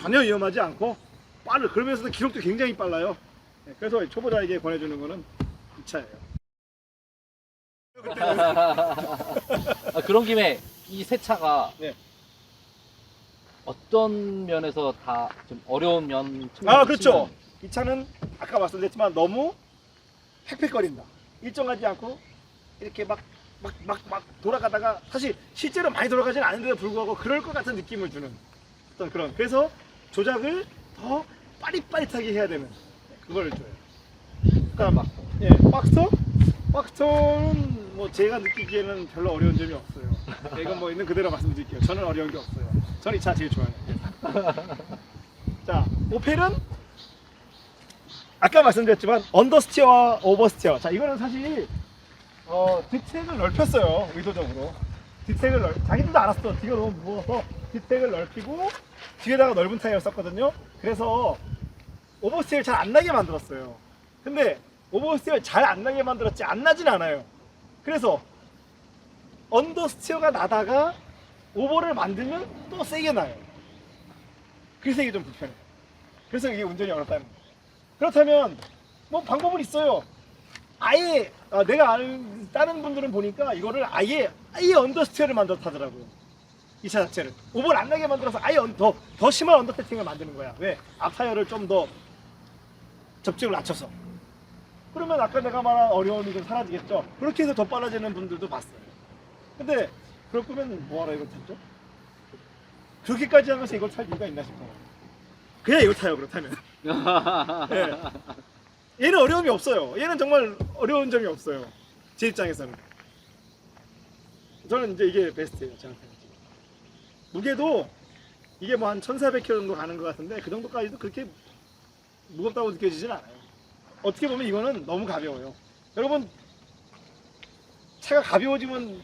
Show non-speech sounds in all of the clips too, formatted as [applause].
전혀 위험하지 않고 빠르 그러면서도 기록도 굉장히 빨라요. 네, 그래서 초보자에게 권해주는 거는 이 차예요. [laughs] 아, 그런 김에 이새 차가 네. 어떤 면에서 다 좀 어려운 면 아 그렇죠. 이 차는 아까 말씀드렸지만 너무 팩팩거린다. 일정하지 않고 이렇게 막 막 막 막 돌아가다가 사실 실제로 많이 돌아가지는 않은데도 불구하고 그럴 것 같은 느낌을 주는 어떤 그런 그래서 조작을 더 빠릿빠릿하게 해야 되는 그걸 줘요. 그러니까 막 예, 박스터 박스터는 뭐 제가 느끼기에는 별로 어려운 점이 없어요. 이건 뭐 있는 그대로 말씀드릴게요. 저는 어려운 게 없어요. 저는 이 차 제일 좋아해요. [laughs] 자, 오펠은 아까 말씀드렸지만 언더스티어와 오버스티어. 자, 이거는 사실 어, 뒷택을 넓혔어요. 의도적으로. 뒷택을 넓, 자기들도 알았어. 뒤가 너무 무거워서 뒷택을 넓히고 뒤에다가 넓은 타이어를 썼거든요. 그래서 오버스티어를 잘안 나게 만들었어요. 근데 오버스티어를 잘안 나게 만들었지 안 나진 않아요. 그래서 언더스티어가 나다가 오버를 만들면 또 세게 나요. 그래서 이게 좀 불편해요. 그래서 이게 운전이 어렵다는 거예요. 그렇다면 뭐 방법은 있어요. 아예 아, 내가 아는 다른 분들은 보니까 이거를 아예 아예 언더스티어를 만들어 타더라고요. 이 차 자체를 오버를 안 나게 만들어서 아예 언- 더, 더 심한 언더패팅을 만드는 거야. 왜? 앞 타이어를 좀 더 접촉을 낮춰서. 그러면 아까 내가 말한 어려움이 좀 사라지겠죠. 그렇게 해서 더 빨라지는 분들도 봤어요. 근데 그럴 거면 뭐하러 이걸 탔죠? 그렇게까지 하면서 이걸 탈 이유가 있나 싶어요. 그냥 이거 타요 그렇다면. 예. [laughs] 얘는 어려움이 없어요. 얘는 정말 어려운 점이 없어요. 제 입장에서는. 저는 이제 이게 베스트예요. 저한테. 무게도 이게 뭐 한 1400kg 정도 가는 것 같은데 그 정도까지도 그렇게 무겁다고 느껴지진 않아요. 어떻게 보면 이거는 너무 가벼워요. 여러분 차가 가벼워지면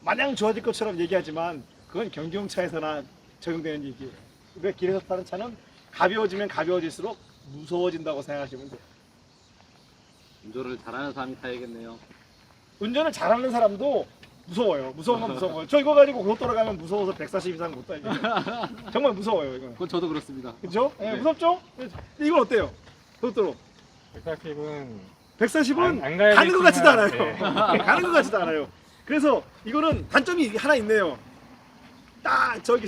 마냥 좋아질 것처럼 얘기하지만 그건 경기용 차에서나 적용되는 얘기예요. 왜 길에서 타는 차는 가벼워지면 가벼워질수록 무서워진다고 생각하시면 돼요. 운전을 잘하는 사람이 타야겠네요. 운전을 잘하는 사람도 무서워요. 무서운 건 무서운 거예요. 저 이거 가지고 고속도로 가면 무서워서 140 이상 못 달려요. [laughs] 정말 무서워요, 이건. 그건 저도 그렇습니다. 그죠? 예, 네. 무섭죠? 근데 이건 어때요? 고속도로. 140은 140은 안- 안 가야 가는 것 같지도 않아요. 되겠지만, [laughs] 네. 가는 것 같지도 않아요. 그래서 이거는 단점이 하나 있네요. 딱 저기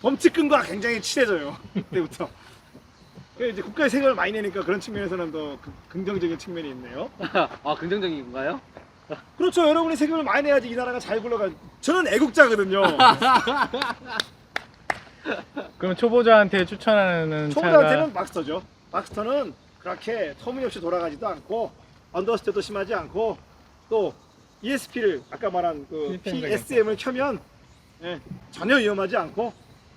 범칙근과 굉장히 친해져요. [laughs] 그때부터. 그래서 이제 국가의 세금을 많이 내니까 그런 측면에서는 더 긍- 긍정적인 측면이 있네요. 아 긍정적인 건가요? 그렇죠. 여러분이 세금을 많이 내야지 이 나라가 잘 굴러가. 저는 애국자거든요. [laughs] 그럼 초보자한테 추천하는 초보자한테는 박스터죠. 박스터는 그렇게 터무니없이 돌아가지도 않고 언더스테도 심하지 않고 또 ESP를 아까 말한 그 PSM 도 PSM을 켜면 예, 전혀 위험하지 않고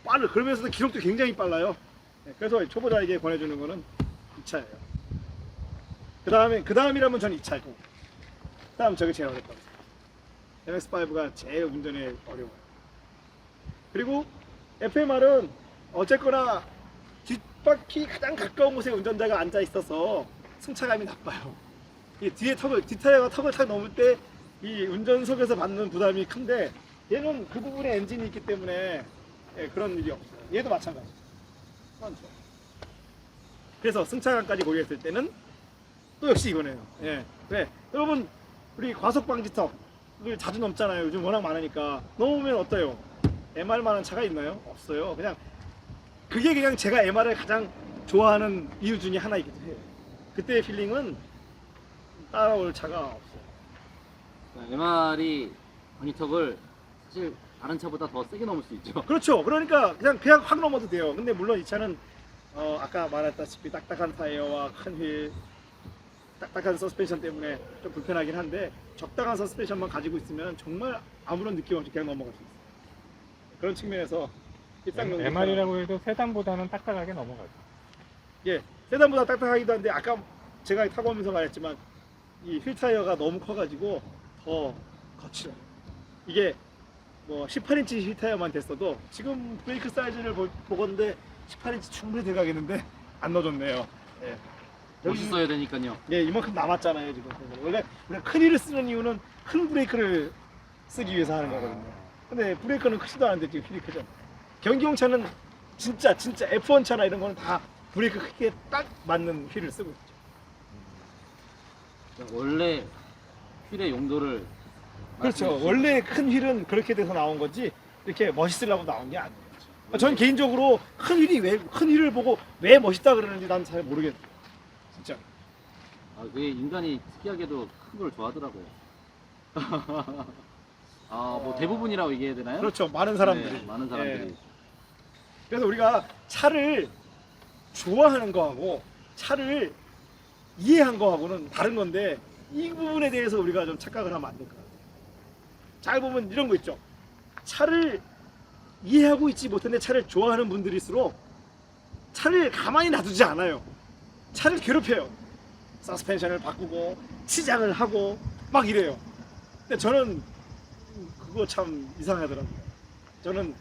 빠르 그러면서도 기록도 굉장히 빨라요. 예, 그래서 초보자에게 권해주는 거는 이 차예요. 그 다음에 그 다음이라면 전이 차고. 다음 저게 제일 어렵다고 생각해요. MX5가 제일 운전에 어려워요. 그리고 FMR은 어쨌거나 뒷바퀴 가장 가까운 곳에 운전자가 앉아 있어서 승차감이 나빠요. 이 뒤에 턱을 뒷타이어가 턱을 탁 넘을 때 이 운전석에서 받는 부담이 큰데 얘는 그 부분에 엔진이 있기 때문에 예, 그런 일이 없어요. 얘도 마찬가지. 그래서 승차감까지 고려했을 때는 또 역시 이거네요. 예. 왜? 여러분 우리 과속 방지턱을 자주 넘잖아요. 요즘 워낙 많으니까 넘으면 어때요? MR만한 차가 있나요? 없어요. 그냥 그게 그냥 제가 MR을 가장 좋아하는 이유 중에 하나이기도 해요. 그때의 필링은 따라올 차가 없어요. MR이 방위턱을 사실 다른 차보다 더 세게 넘을 수 있죠. 그렇죠. 그러니까 그냥 그냥 확 넘어도 돼요. 근데 물론 이 차는 어, 아까 말했다시피 딱딱한 타이어와 큰 휠, 딱딱한 서스펜션 때문에 좀 불편하긴 한데 적당한 서스펜션만 가지고 있으면 정말 아무런 느낌 없이 그냥 넘어갈 수 있어요. 그런 측면에서 일상용 MR이라고 해도 세단보다는 딱딱하게 넘어가죠. 예, 세단보다 딱딱하기도 한데 아까 제가 타고 오면서 말했지만 이 휠 타이어가 너무 커가지고 더 거칠어요. 이게 뭐 18인치 휠 타이어만 됐어도 지금 브레이크 사이즈를 보, 보건데 18인치 충분히 들어가겠는데 안 넣어줬네요. 예. 멋있어야 되니까요. 예, 이만큼 남았잖아요 지금. 원래 우리가 큰 휠을 쓰는 이유는 큰 브레이크를 쓰기 위해서 하는 거거든요. 근데 브레이크는 크지도 않은데 지금 휠이 크죠. 경기용 차는 진짜 진짜 F1 차나 이런 거는 다 브레이크 크기에 딱 맞는 휠을 쓰고 있죠. 그러니까 원래 휠의 용도를 그렇죠. 말씀해 주시죠. 원래 큰 휠은 그렇게 돼서 나온 거지 이렇게 멋있으려고 나온 게 아니에요. 전 개인적으로 큰 휠이 왜 큰 휠을 보고 왜 멋있다 그러는지 난 잘 모르겠어요. 진짜. 아, 그게 인간이 특이하게도 큰 걸 좋아하더라고요. [laughs] 아, 뭐 대부분이라고 얘기해야 되나요? 그렇죠. 많은 사람들이. 네, 많은 사람들이. 예. 그래서 우리가 차를 좋아하는 거하고 차를 이해한 거하고는 다른 건데 이 부분에 대해서 우리가 좀 착각을 하면 안 될 것 같아요. 잘 보면 이런 거 있죠. 차를 이해하고 있지 못했는데 차를 좋아하는 분들일수록 차를 가만히 놔두지 않아요. 차를 괴롭혀요. 서스펜션을 바꾸고 치장을 하고 막 이래요. 근데 저는 그거 참 이상하더라고요. 저는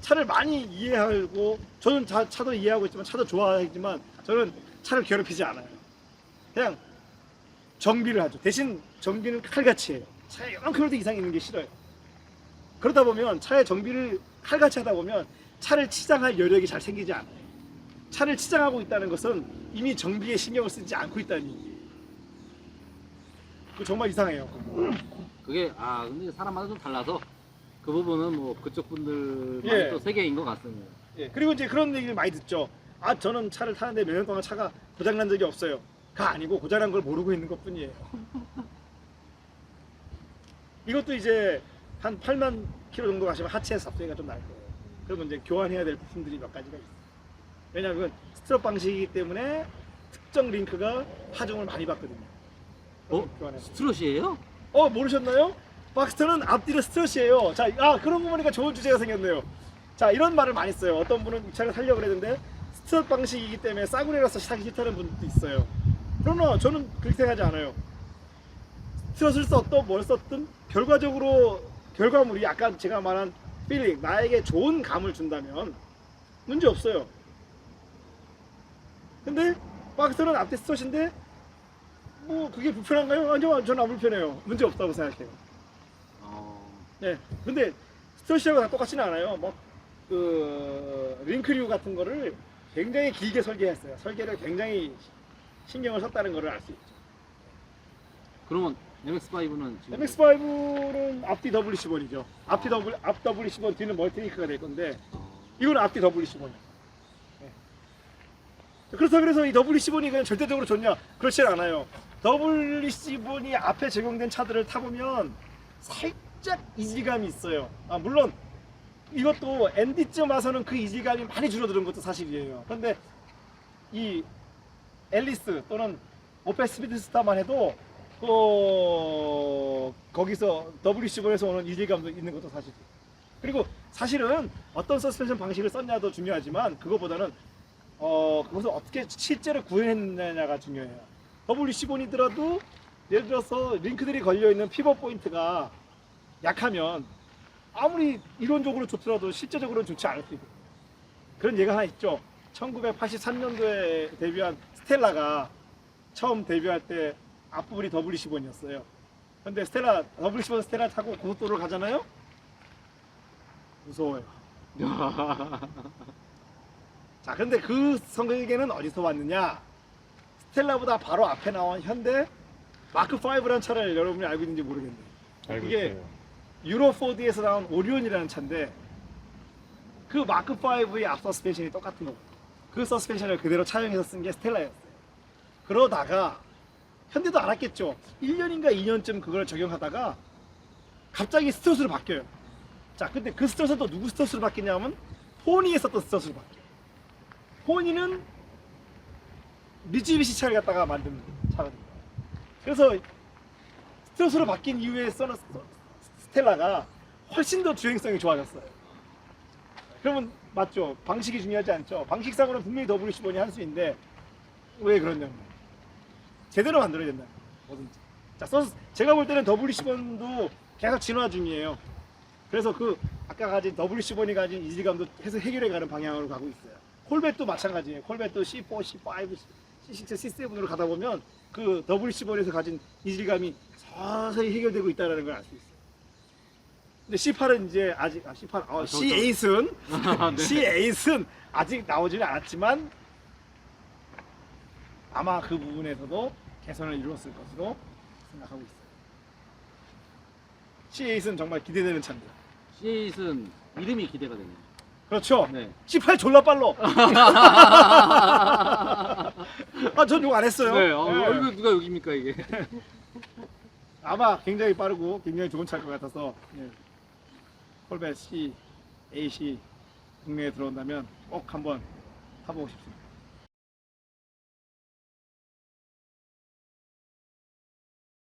차를 많이 이해하고 저는 차, 차도 이해하고 있지만 차도 좋아하지만 저는 차를 괴롭히지 않아요. 그냥 정비를 하죠. 대신 정비는 칼같이 해요. 차에 이만큼 이상 있는 게 싫어요. 그러다 보면 차의 정비를 칼같이 하다 보면 차를 치장할 여력이 잘 생기지 않아요. 차를 치장하고 있다는 것은 이미 정비에 신경을 쓰지 않고 있다는 얘기예요. 그거 정말 이상해요. 그게 아 근데 사람마다 좀 달라서 그 부분은 뭐 그쪽 분들만 예. 또 세계인 것 같습니다. 예, 그리고 이제 그런 얘기를 많이 듣죠. 아, 저는 차를 타는데 몇 년 동안 차가 고장난 적이 없어요. 가 아니고 고장난 걸 모르고 있는 것 뿐이에요. [laughs] 이것도 이제 한 8만 킬로 정도 가시면 하체 잡소리가 좀 날 거예요. 그러면 이제 교환해야 될 부품들이 몇 가지가 있어요. 왜냐하면 스트럽 방식이기 때문에 특정 링크가 하중을 많이 받거든요. 어? 교환해야 돼요. 스트롯이에요? 어 모르셨나요? 박스터는 앞뒤로 스트럿이에요. 자, 아 그런 거 보니까 좋은 주제가 생겼네요. 자, 이런 말을 많이 써요. 어떤 분은 이 차를 살려고 그랬는데 스트럿 방식이기 때문에 싸구려라서 사기 싫다는 분도 있어요. 그러나 저는 그렇게 생각하지 않아요. 스트럿을 썼든 뭘 썼든 결과적으로 결과물이 아까 제가 말한 필링 나에게 좋은 감을 준다면 문제 없어요. 근데 박스터는 앞뒤 스트럿인데 뭐 그게 불편한가요? 아니요, 저는 안 불편해요. 문제 없다고 생각해요. 어, 네. 근데 스트러시하고 다 똑같지는 않아요. 뭐, 그, 링크류 같은 거를 굉장히 길게 설계했어요. 설계를 굉장히 신경을 썼다는 거를 알 수 있죠. 그러면 MX5는 지금 MX5는 앞뒤 WC1이죠. 앞뒤 W, 앞 WC1, 뒤는 멀티니크가 될 건데, 어, 이거는 앞뒤 WC1. 네. 그렇다 그래서 이 WC1이 그냥 절대적으로 좋냐? 그렇진 않아요. WC1이 앞에 제공된 차들을 타보면 살짝 이질감이 있어요. 아, 물론 이것도 엔디쯤 와서는 그 이질감이 많이 줄어드는 것도 사실이에요. 그런데 이 앨리스 또는 오페 스피드스타만 해도 어, 거기서 WC1에서 오는 이질감도 있는 것도 사실이에요. 그리고 사실은 어떤 서스펜션 방식을 썼냐도 중요하지만 그거보다는 어 그것을 어떻게 실제로 구현했느냐가 중요해요. WC1이더라도 예를 들어서 링크들이 걸려 있는 피벗 포인트가 약하면 아무리 이론적으로 좋더라도 실제적으로는 좋지 않을 수 있거든요. 그런 예가 하나 있죠. 1983년도에 데뷔한 스텔라가 처음 데뷔할 때 앞부분이 WC1이었어요. 근데 스텔라 WC1 스텔라 타고 고속도로를 가잖아요. 무서워요. [laughs] 자, 근데 그 성격에는 어디서 왔느냐? 스텔라보다 바로 앞에 나온 현대 마크 5라는 차를 여러분이 알고 있는지 모르겠네요. 알고 이게 있어요. 유로 4D에서 나온 오리온이라는 차인데 그 마크 5의 앞 서스펜션이 똑같은 거고 그 서스펜션을 그대로 차용해서 쓴 게 스텔라였어요. 그러다가 현대도 알았겠죠. 1년인가 2년쯤 그걸 적용하다가 갑자기 스트롯으로 바뀌어요. 자, 근데 그 스트롯은 또 누구 스트롯으로 바뀌냐면 포니에 썼던 스트롯으로 바뀌어요. 포니는 미쯔비시 차를 갖다가 만든 차거든요. 그래서 스트롯으로 바뀐 이후에 써는 스텔라가 훨씬 더 주행성이 좋아졌어요. 그러면 맞죠? 방식이 중요하지 않죠? 방식상으로는 분명히 WC1이 한 수인데 왜 그러냐면 제대로 만들어야 된다. 뭐든지. 자, 서 제가 볼 때는 WC1도 계속 진화 중이에요. 그래서 그 아까 가진 WC1이 가진 이질감도 해서 해결해 가는 방향으로 가고 있어요. 콜벳도 마찬가지예요. 콜벳도 C4, C5, C6, C7으로 가다 보면 그 WC1에서 가진 이질감이 서서히 해결되고 있다는 걸 알 수 있어요. 근데 C8은 이제 아직 아, C8 어, 아, 저- C8은 [laughs] 네. C8은 아직 나오지는 않았지만 아마 그 부분에서도 개선을 이루었을 것으로 생각하고 있어요. C8은 정말 기대되는 차입니다. C8은 이름이 기대가 되네요. 그렇죠. 네. C8 졸라 빨로. [laughs] 아, 전 욕 안 했어요. 네. 어, 네. 어, 이거 누가 여기입니까 이게? [laughs] 아마 굉장히 빠르고 굉장히 좋은 차일 것 같아서 예. 콜벳 C, AC 국내에 들어온다면 꼭 한번 타보고 싶습니다.